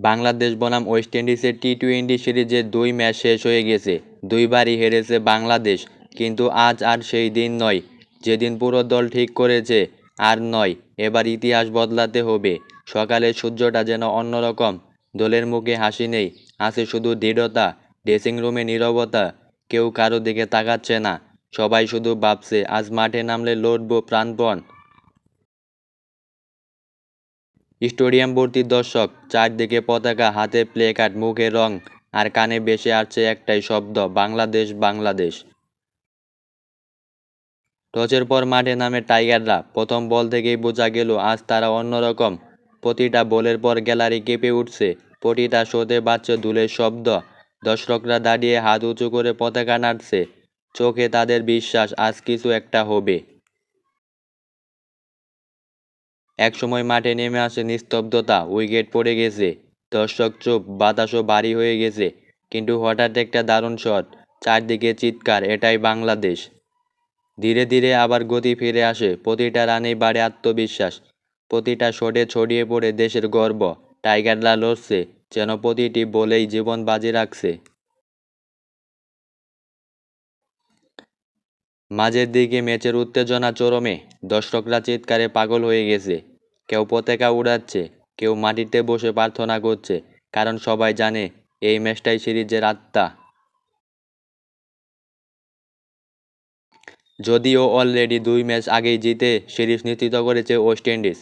বাংলাদেশ বনাম ওয়েস্ট ইন্ডিজের T twenty সিরিজের দুই ম্যাচ শেষ হয়ে গেছে। দুইবারই হেরেছে বাংলাদেশ, কিন্তু আজ আর সেই দিন নয়। যেদিন পুরো দল ঠিক করেছে, আর নয়। এবার ইতিহাস বদলাতে হবে। সকালে সূর্যটা যেন অন্যরকম। দলের মুখে হাসি নেই। আছে শুধু দৃঢ়তা ড্রেসিং রুমে নীরবতা। কেউ কারও দিকে তাকাচ্ছে না। সবাই শুধু ভাবছে, আজ মাঠে নামলে লড়বো প্রাণপণ। স্টেডিয়াম ভর্তি দর্শক, চারদিকে পতাকা, হাতে প্লে কার্ড মুখে রং, আর কানে বেশি আসছে একটাই শব্দ, বাংলাদেশ বাংলাদেশ। টসের পর মাঠে নামে টাইগাররা। প্রথম বল থেকেই বোঝা গেল, আজ তারা অন্যরকম। প্রতিটা বলের পর গ্যালারি কেঁপে উঠছে। প্রতিটা শোতে বাজছে ধুলের শব্দ। দর্শকরা দাঁড়িয়ে হাত উঁচু করে পতাকা নাড়ছে। চোখে তাদের বিশ্বাস, আজ কিছু একটা হবে। একসময় মাঠে নেমে আসে নিস্তব্ধতা উইকেট পড়ে গেছে। দর্শক চুপ বাতাসও ভারী হয়ে গেছে। কিন্তু হঠাৎ একটা দারুণ শট, চারদিকে চিৎকার, এটাই বাংলাদেশ। ধীরে ধীরে আবার গতি ফিরে আসে, প্রতিটা রানেই বাড়ে আত্মবিশ্বাস। প্রতিটা শটে ছড়িয়ে পড়ে দেশের গর্ব, টাইগাররা লড়ছে, যেন প্রতিটি বলেই জীবন বাজি রাখছে। মাঝের দিকে ম্যাচের উত্তেজনা চরমে, দর্শকরা চিৎকারে পাগল হয়ে গেছে। কেউ পতাকা উড়াচ্ছে, কেউ মাটিতে বসে প্রার্থনা করছে, কারণ সবাই জানে এই ম্যাচটাই সিরিজের আত্মা। যদিও অলরেডি দুই ম্যাচ আগেই জিতে সিরিজ নিশ্চিত করেছে ওয়েস্ট ইন্ডিজ,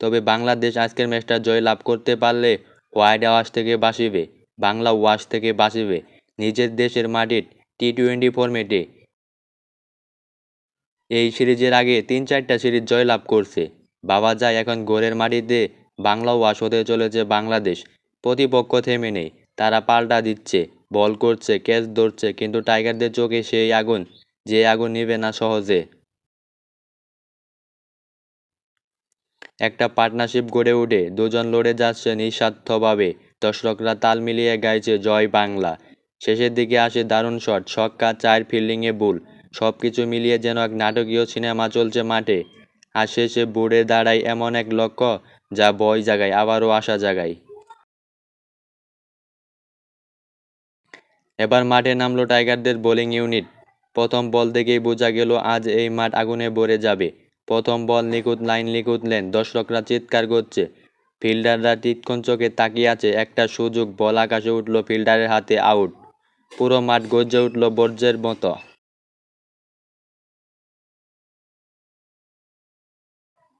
তবে বাংলাদেশ আজকের ম্যাচটা জয় লাভ করতে পারলে হোয়াইট হাউস থেকে বাঁচিবে, বাংলা ওয়াশ থেকে বাঁচিবে নিজের দেশের মাটির টি টোয়েন্টি ফরম্যাটে। এই সিরিজের আগে তিন চারটা সিরিজ জয় লাভ করছে। বাবা যায় এখন গোরের মাটিতে। বাংলা ওয়াশ হতে চলেছে বাংলাদেশ। প্রতিপক্ষ থেমে নেই। তারা পাল্টা দিচ্ছে, বল করছে, ক্যাচ ধরছে, কিন্তু টাইগারদের চোখে সেই আগুন, যে আগুন নিবে না সহজে। একটা পার্টনারশিপ গড়ে উঠে দুজন লড়ে যাচ্ছে নিঃস্বার্থভাবে। দর্শকরা তাল মিলিয়ে গাইছে, জয় বাংলা। শেষের দিকে আসে দারুণ শট, ছক্কা, চার ফিল্ডিংয়ে বুল সব কিছু মিলিয়ে যেন এক নাটকীয় সিনেমা চলছে মাঠে। আর শেষে বুড়ে দাঁড়ায় এমন এক লক্ষ্য, যা বয় জাগায়, আবারও আশা জাগায়। এবার মাঠে নামলো টাইগারদের বোলিং ইউনিট। প্রথম বল থেকেই বোঝা গেল, আজ এই মাঠ আগুনে ভরে যাবে। প্রথম বল নিখুঁত, লাইন নিখুঁত লেন দর্শকরা চিৎকার করছে। ফিল্ডাররা টিটকন চোখে তাকিয়ে আছে, একটা সুযোগ, বল আকাশে উঠল ফিল্ডারের হাতে, আউট। পুরো মাঠ গর্জে উঠল বর্জ্যের মতো।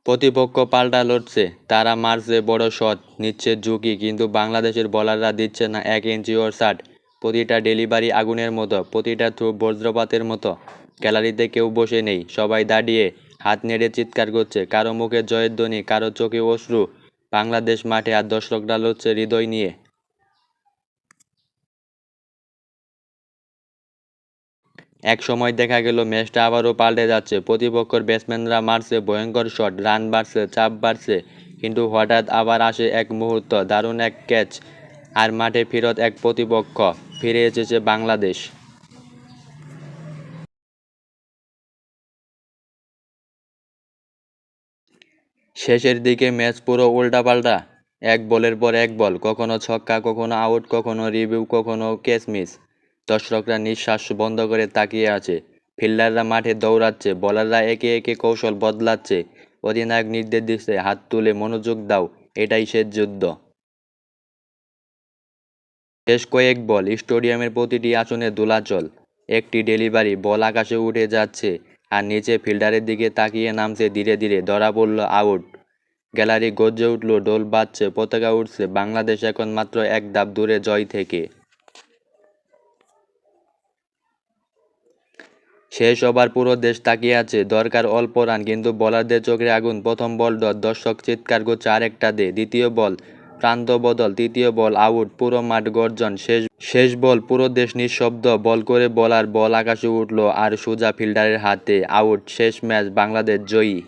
প্রতিপক্ষ পাল্টা লড়ছে। তারা মারছে বড় শট, নিচ্ছে ঝুঁকি, কিন্তু বাংলাদেশের বলাররা দিচ্ছে না এক ইঞ্চি ওর শার্ট প্রতিটা ডেলিভারি আগুনের মতো, প্রতিটা থ্রু বজ্রপাতের মতো। গ্যালারিতে কেউ বসে নেই, সবাই দাঁড়িয়ে হাত নেড়ে চিৎকার করছে, কারও মুখে জয়ের ধ্বনি, কারও চোখে অশ্রু। বাংলাদেশ মাঠে আর দর্শকরা লড়ছে হৃদয় নিয়ে। এক সময় দেখা গেল ম্যাচটা আবারও পাল্টে যাচ্ছে। প্রতিপক্ষের ব্যাটসম্যানরা মারছে, ভয়ঙ্কর শট, রান বাড়ছে, চাপ বাড়ছে, কিন্তু হঠাৎ আবার আসে এক মুহূর্ত, দারুণ এক ক্যাচ, আর মাঠে ফেরত এক প্রতিপক্ষ, ফিরে এসেছে বাংলাদেশ। শেষের দিকে ম্যাচ পুরো উল্টাপাল্টা, এক বলের পর এক বল, কখনো ছক্কা, কখনো আউট, কখনো রিভিউ, কখনো ক্যাচ মিস। দর্শকরা নিঃশ্বাস বন্ধ করে তাকিয়ে আছে। ফিল্ডাররা মাঠে দৌড়াচ্ছে, বলাররা একে একে কৌশল বদলাচ্ছে। অধিনায়ক নির্দেশ দিচ্ছে, হাত তুলে মনোযোগ দাও, এটাই শেষ যুদ্ধ। শেষ কয়েক বল স্টেডিয়ামের প্রতিটি আসনে দোলাচল। একটি ডেলিভারি, বল আকাশে উঠে যাচ্ছে আর নিচে ফিল্ডারের দিকে তাকিয়ে নামছে ধীরে ধীরে, ধরা পড়ল আউট। গ্যালারি গর্জে উঠল ডোল বাজছে, পতাকা উঠছে, বাংলাদেশ এখন মাত্র এক ধাপ দূরে জয় থেকে। শেষ ওভার পুরো দেশ তাকিয়ে আছে। দরকার অল্প রান, কিন্তু বলারদের চোখে আগুন। প্রথম বল ডট, দর্শক চিৎকার করছে, আরেকটা দে, দ্বিতীয় বল, প্রান্ত বদল, তৃতীয় বল, আউট, পুরো মাঠ গর্জন, শেষ শেষ বল, পুরো দেশ নিঃশব্দ, বল করে বলার, বল আকাশে উঠল, আর সোজা ফিল্ডারের হাতে, আউট, শেষ ম্যাচ, বাংলাদেশ জয়ী।